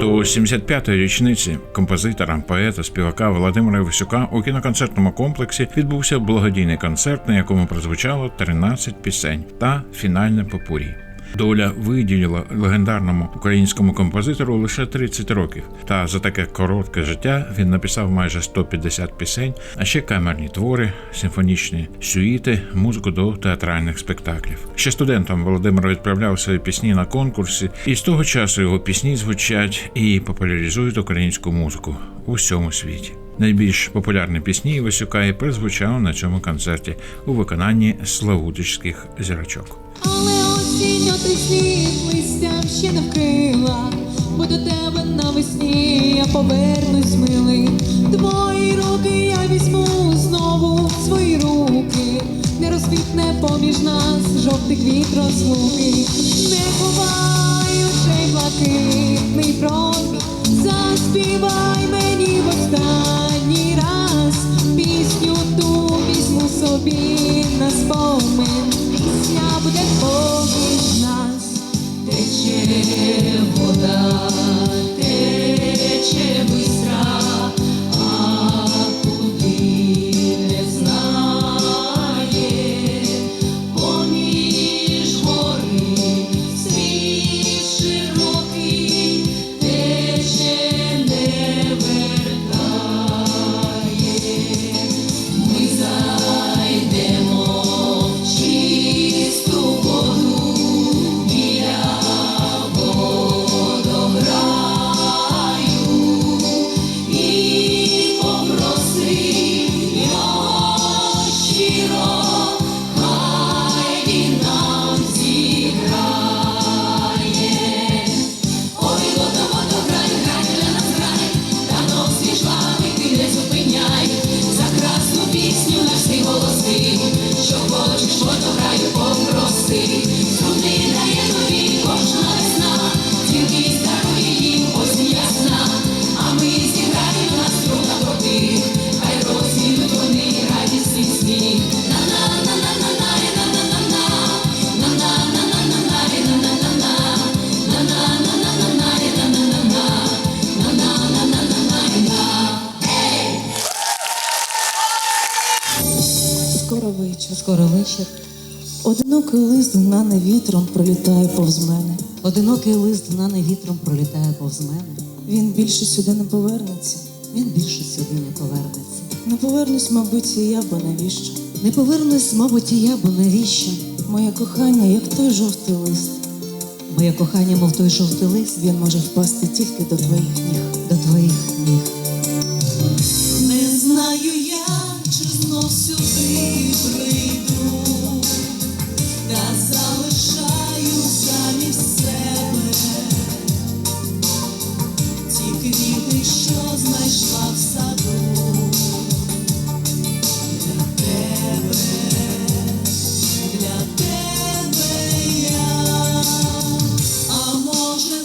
До 75-ї річниці композитора, поета, співака Володимира Висюка у кіноконцертному комплексі відбувся благодійний концерт, на якому прозвучало 13 пісень та фінальне попурі. Доля виділила легендарному українському композитору лише 30 років. Та за таке коротке життя він написав майже 150 пісень, а ще камерні твори, симфонічні сюїти, музику до театральних спектаклів. Ще студентом Володимир відправляв свої пісні на конкурси, і з того часу його пісні звучать і популяризують українську музику у всьому світі. Найбільш популярні пісні Івасюка і прозвучали на цьому концерті у виконанні славутичських зірочок. Але осінь отий сніг листям ще не вкрила, бо до тебе навесні я повернусь, милий. Твої руки я візьму знову свої руки, не розквітне поміж нас жовтий квіт розлуки, не ховай очей блакитний фронт, заспівай мені в собі на спомин. Пісня буде поміж нас, тече вода, тече бистра, Скоро вечір. Одинокий лист гнаний вітром пролітає повз мене. Одинокий лист гнаний вітром пролітає повз мене. Він більше сюди не повернеться. Він більше сюди не повернеться. Не повернусь, мабуть, і я, бо навіщо? Не повернусь, мабуть, і я, бо навіщо? Моє кохання, як той жовтий лист. Моє кохання, мов той жовтий лист, Він може впасти тільки до твоїх ніг. до твоїх ніг. Не знаю я, знов сюди прийду, та залишаю замість себе ті квіти, що знайшла в саду для тебе, я, а може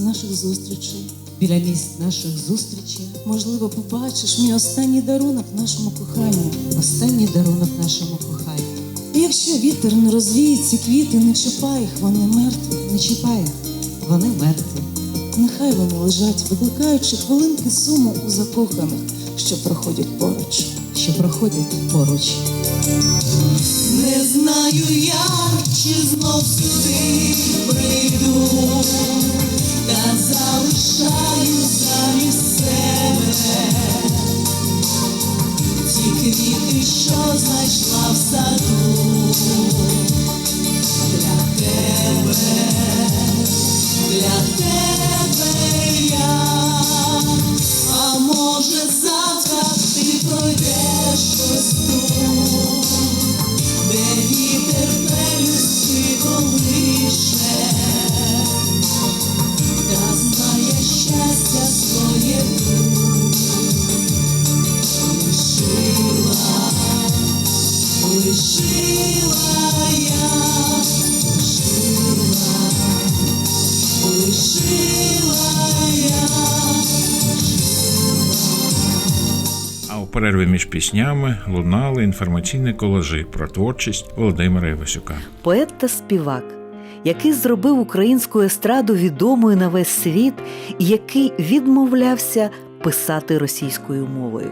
наших зустрічей. Біля місць наших зустрічей. Можливо, побачиш мій останній дарунок нашому коханню. Останній дарунок нашому коханню. І якщо вітер не розвіє ці квіти, не чіпай їх, вони мертві. Не чіпає, вони мертві. Нехай вони лежать, викликаючи хвилинки суму у закоханих, що проходять поруч. що проходять поруч. Не знаю я, чи знов сюди прийду, та залишаю замість себе. Ті квіти, що знайшла перерві між піснями лунали інформаційні колажі про творчість Володимира Івасюка. поет та співак, який зробив українську естраду відомою на весь світ і який відмовлявся писати російською мовою.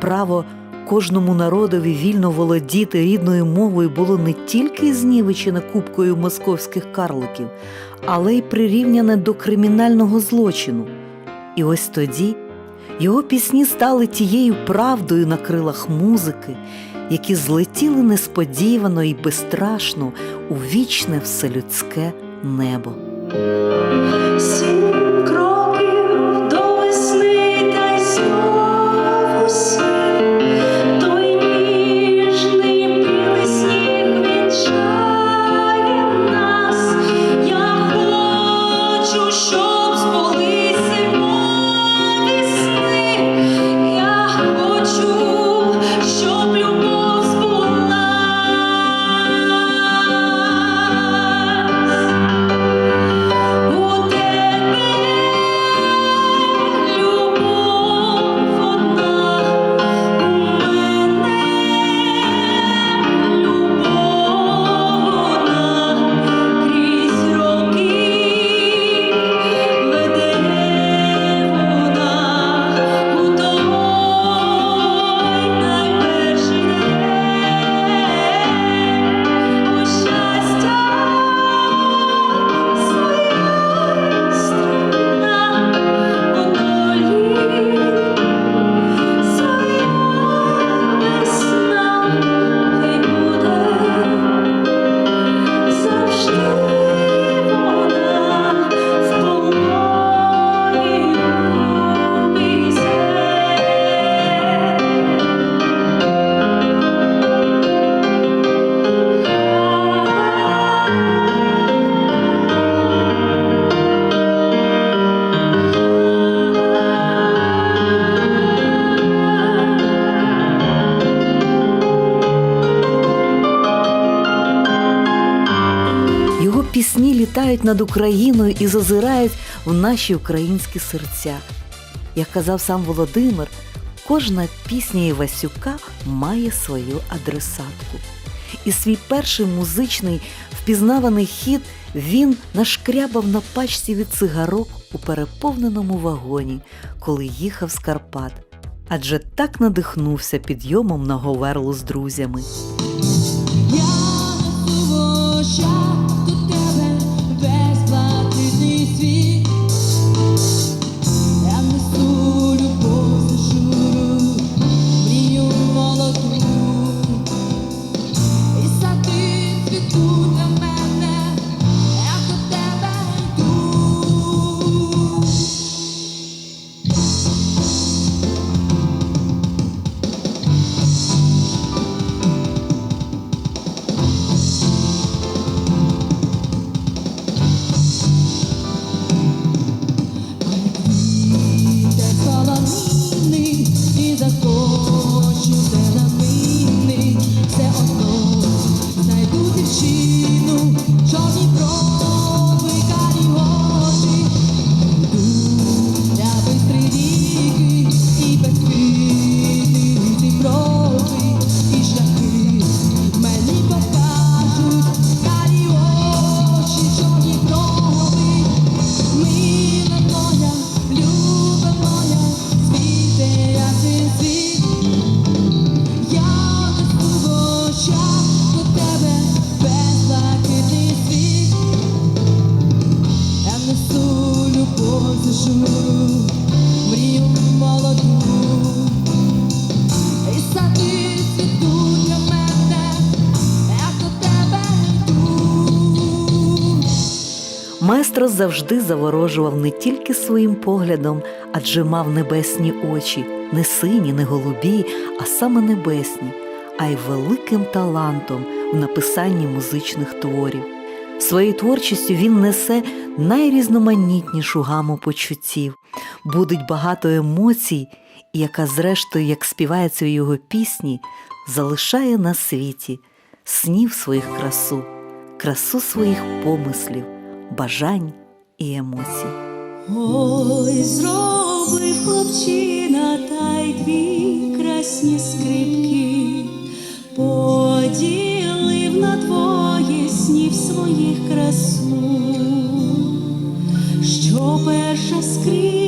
Право кожному народові вільно володіти рідною мовою було не тільки знівечене купкою московських карликів, але й прирівняне до кримінального злочину. І ось тоді його пісні стали тією правдою на крилах музики, які злетіли несподівано і безстрашно у вічне вселюдське небо. Над Україною і зазирають в наші українські серця. Як казав сам Володимир, кожна пісня Івасюка має свою адресатку. І свій перший музичний впізнаваний хіт він нашкрябав на пачці від цигарок у переповненому вагоні, коли їхав з Карпат. Адже так надихнувся підйомом на Говерлу з друзями. Завжди заворожував не тільки своїм поглядом, адже мав небесні очі, не сині, не голубі, а саме небесні, а й великим талантом в написанні музичних творів. Своєю творчістю він несе найрізноманітнішу гаму почуттів, будуть багато емоцій, яка, зрештою, як співається у його пісні, залишає на світі снів своїх красу, красу своїх помислів, бажань і емоцій. Ой, зробив хлопчина та й дві красні скрипки, поділив на двоє снів своїх красу, що перша скрипка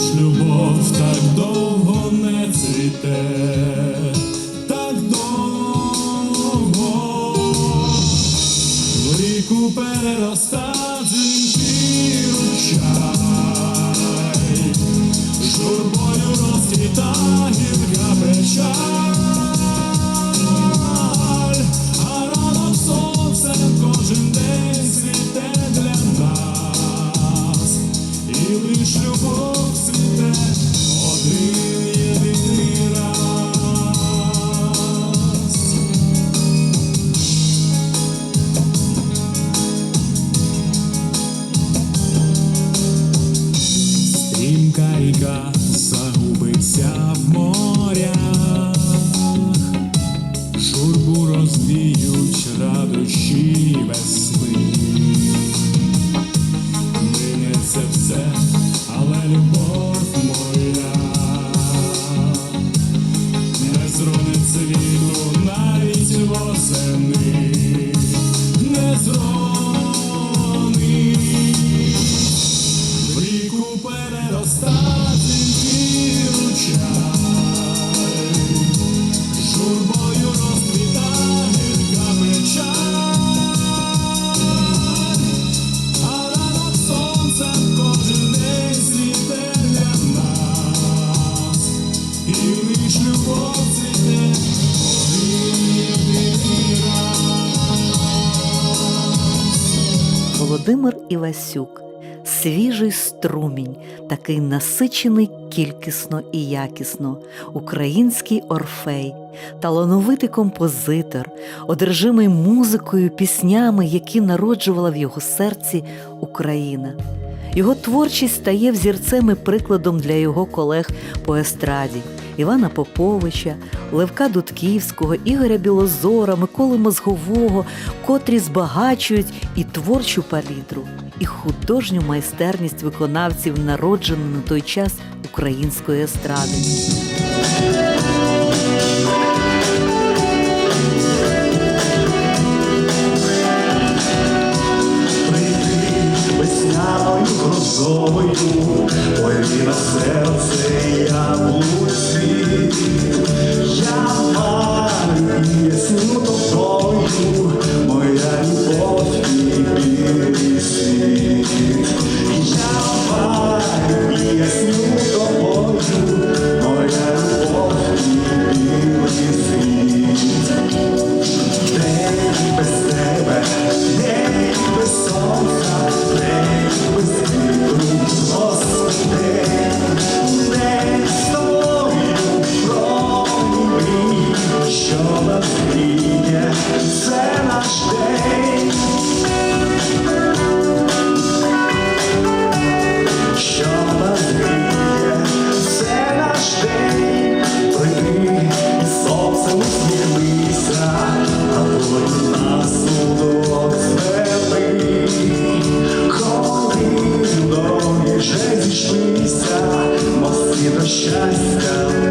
ж любов так довго не цвіте, так довго? В ріку перероста радощі весни. Струмінь, такий насичений кількісно і якісно, український орфей, талановитий композитор, одержимий музикою, піснями, які народжувала в його серці Україна. Його творчість стає взірцем і прикладом для його колег по естраді Івана Поповича, Левка Дудківського, Ігоря Білозора, Миколи Мозгового, котрі збагачують і творчу палітру, і художню майстерність виконавців, народжену на той час української естради. Грозовою, ой, на серце яблуці, я маю пісню тобою, моя se não achar.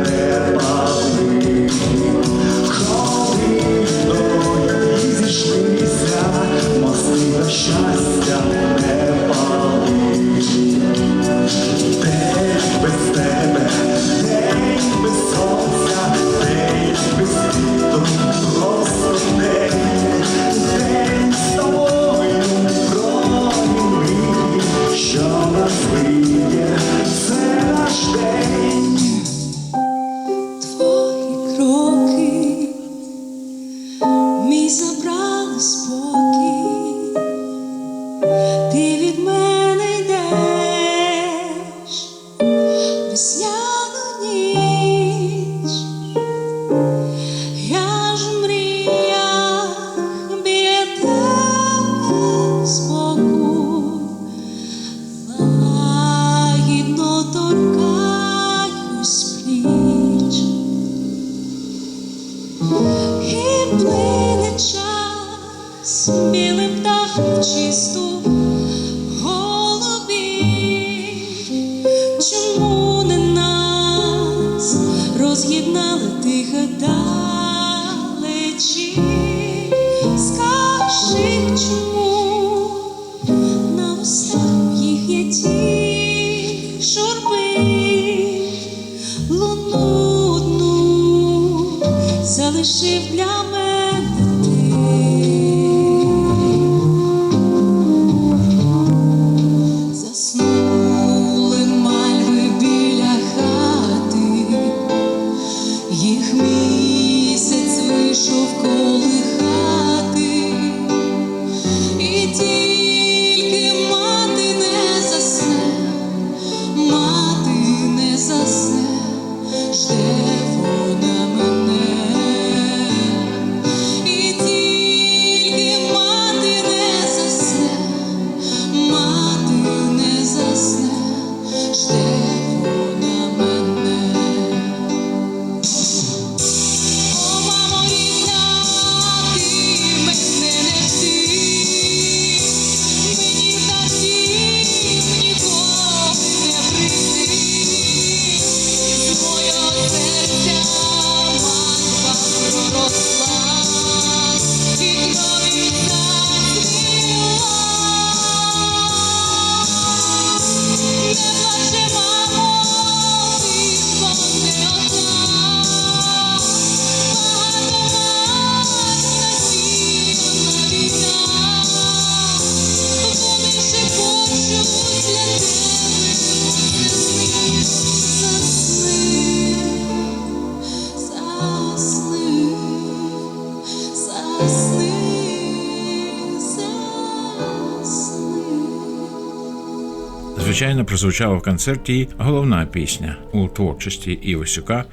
Звичайно, прозвучала в концерті головна пісня у творчості Івасюка.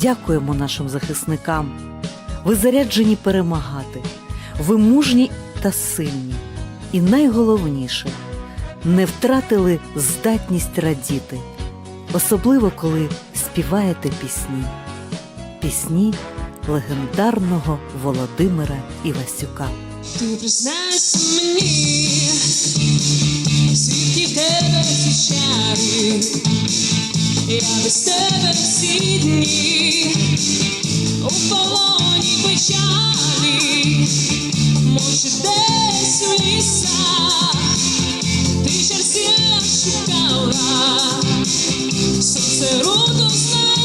Дякуємо нашим захисникам. Ви заряджені перемагати. Ви мужні та сильні. І найголовніше не втратили здатність радіти особливо коли співаєте пісні, пісні легендарного Володимира Івасюка. Ти признайся мені, світі в тебе чари, я без тебе всі дні, у полоні печалі, може, десь у лісах ще дала, серце родом знає.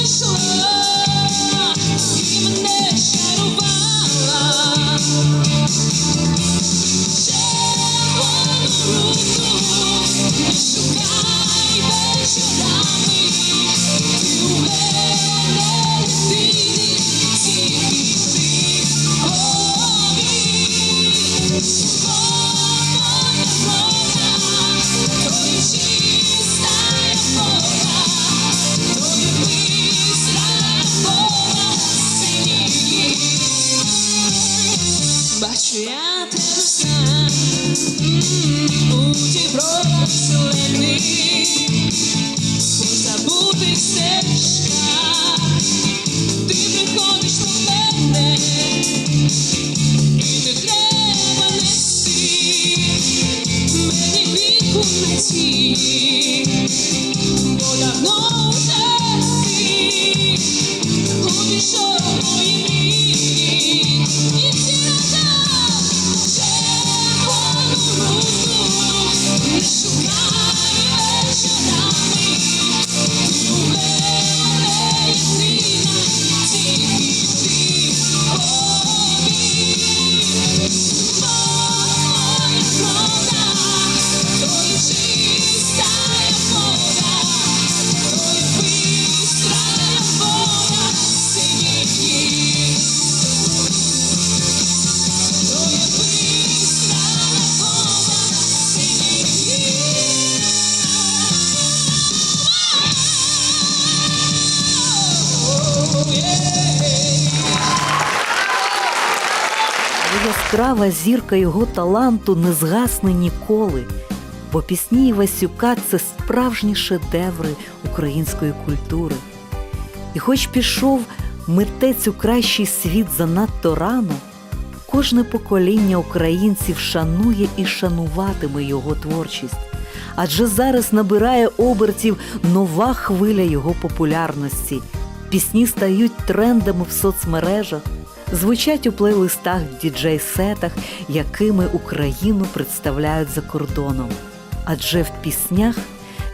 Яскрава зірка його таланту не згасне ніколи, бо пісні Івасюка це справжні шедеври української культури. І хоч пішов митець у кращий світ занадто рано, кожне покоління українців шанує і шануватиме його творчість. Адже зараз набирає обертів нова хвиля його популярності. Пісні стають трендами в соцмережах, звучать у плейлистах діджей-сетах, якими Україну представляють за кордоном. Адже в піснях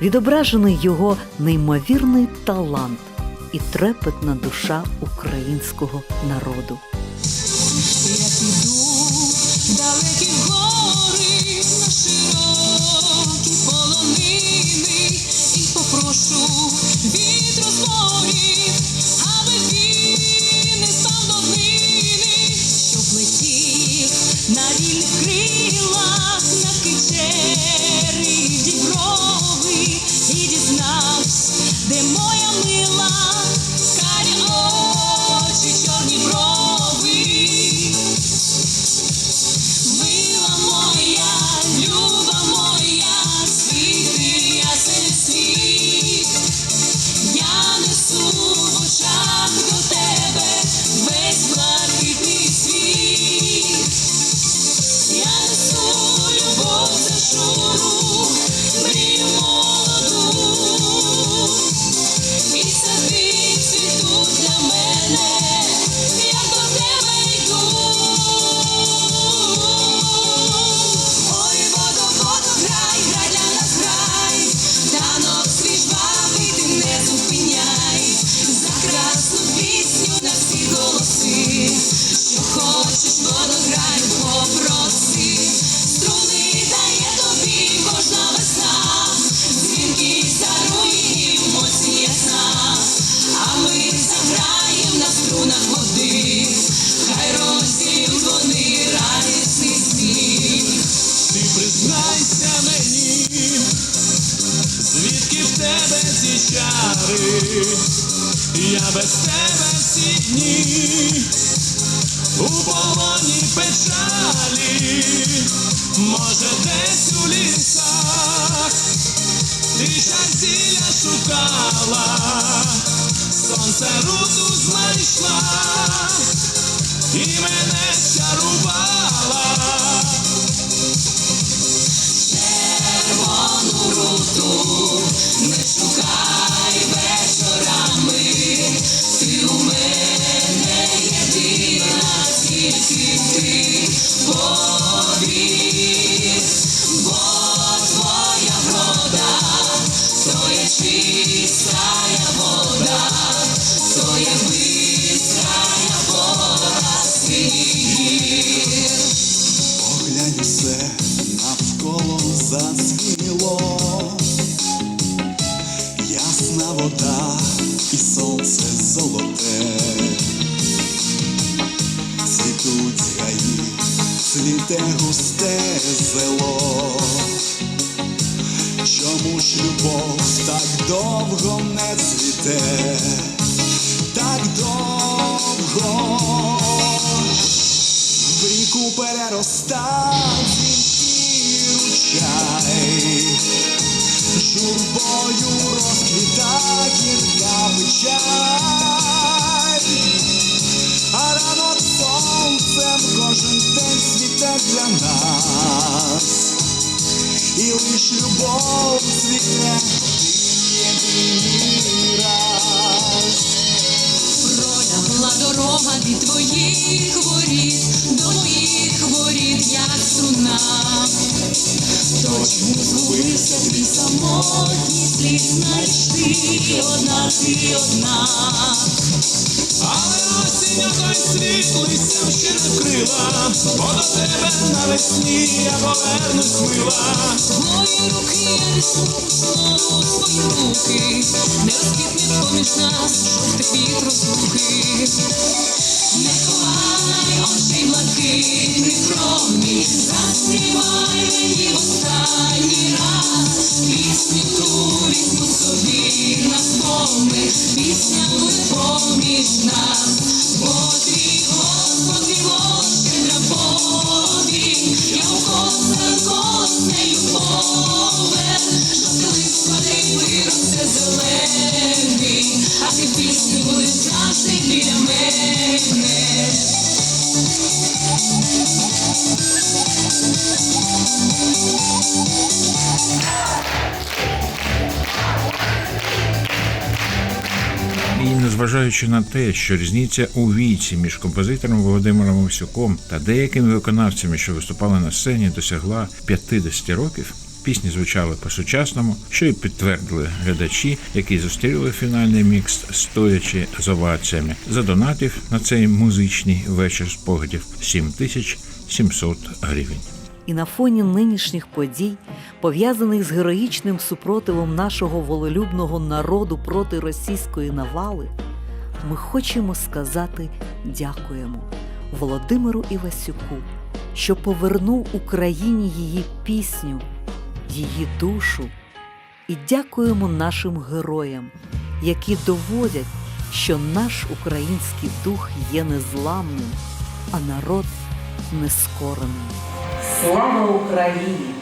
відображений його неймовірний талант і трепетна душа українського народу. Я піду що хочеш, воду грай, попроси, струни дає тобі кожна весна, дзвінки дарує моці а ми заграєм на струнах води, хай розділють вони радісний. Ти признайся мені, звідки в тебе ці чари, я без тебе всі дні, шукала, сонце руду знайшла, і мене чарувала. Червону руду не шукай в ріку переростав журбою розквіта гірка печаль, а ранок сонцем кожен день світе для нас, і лиш любов цвіте від твоїх воріт до моїх воріт, як струна. То чому згубився твій самотній слід, знаєш ти одна, ти одна. Але осінь той світ листям ще не вкрила, бо до тебе навесні я повернусь мила. Твої руки я візьму свої руки, не розквітне поміж нас жовтих віт розлуки. Не ховай очей блакитний промінь, заспівай мені в останній раз. Пісню ту візьму собі на спомин, пісня буде поміж незважаючи на те, що різниця у віці між композитором Володимиром Овсюком та деякими виконавцями, що виступали на сцені, досягла 50 років. Пісні звучали по-сучасному, що і підтвердили глядачі, які зустріли фінальний мікс, стоячи з оваціями. Задонатив на цей музичний вечір спогадів 7700 гривень. І на фоні нинішніх подій, пов'язаних з героїчним супротивом нашого волелюбного народу проти російської навали, ми хочемо сказати дякуємо Володимиру Івасюку, що повернув Україні її пісню, її душу, і дякуємо нашим героям, які доводять, що наш український дух є незламним, а народ нескореним. Слава Україні!